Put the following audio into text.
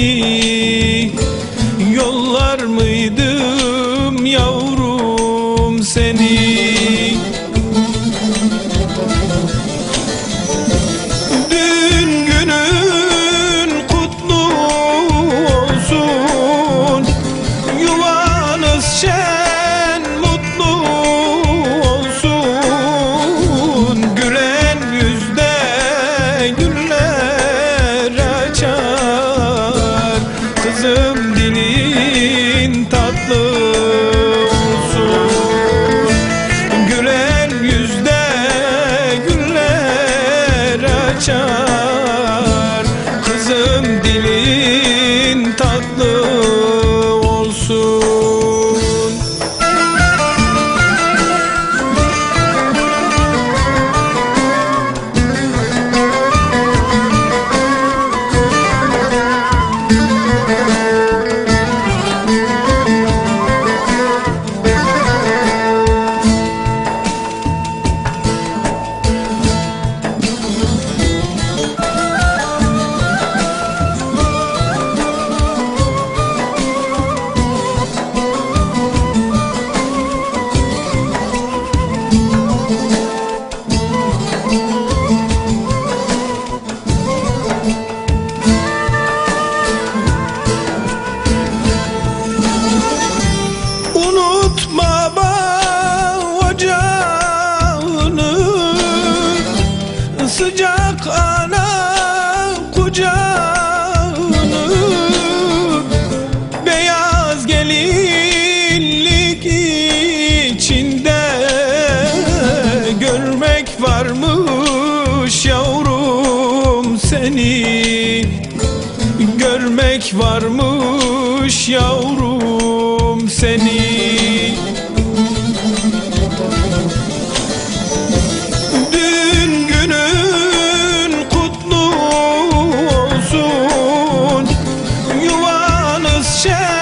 beni Yollar mıydım yavrum seni? Dün günün kutlu olsun. Yuvanız şen mutlu sıcak ana kucağını Beyaz gelinlik içinde Görmek varmış yavrum seni. Görmek varmış yavrum seni Yuvanız